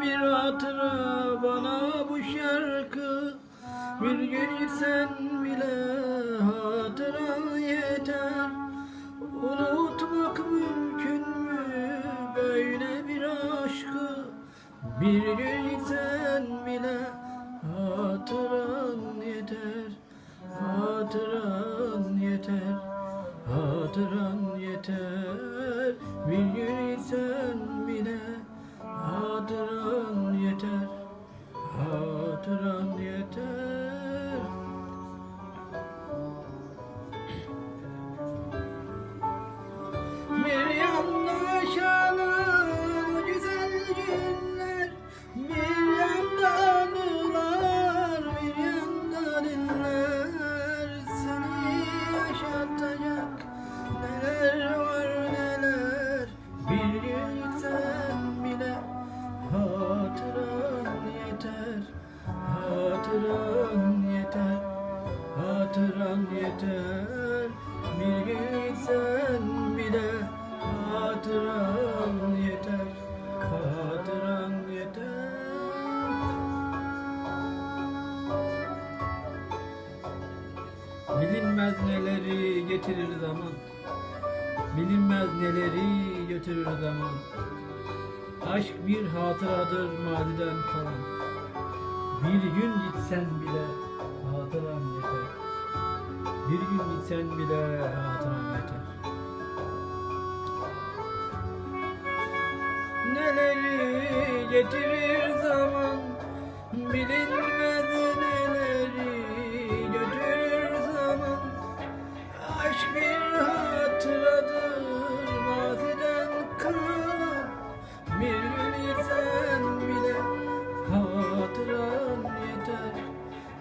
bir hatıra bana bu şarkı. Bir gün gitsen bile hatıran yeter. Unutmak mümkün mü böyle bir aşkı? Bir gün gitsen bile hatıran yeter. Hatıran yeter. Hatıran yeter. Bir gün gitsen bile Hatıran yeter. Bir gitsen bile Hatıran yeter. Hatıran yeter. Bilinmez neleri getirir zaman. Bilinmez neleri götürür zaman. Aşk bir hatıradır madiden kalan. Bir gün gitsen bile Bir gün gitsen bile hatıran yeter Neleri getirir zaman Bilinmez neleri götürür zaman. Aşk bir hatıradır maziden kalan Bir gün gitsen bile hatıran yeter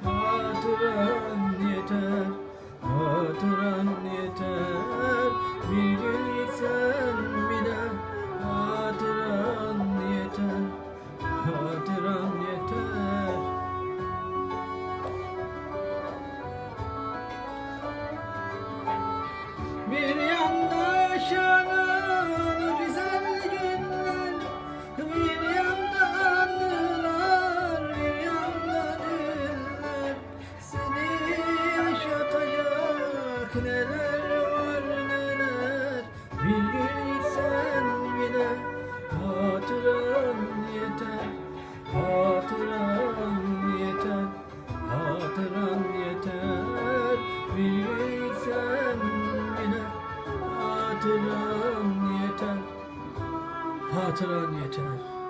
Hatıran Hatıran yeter Hatıran yeter. Bir gitsen bile Hatıran yeter Hatıran yeter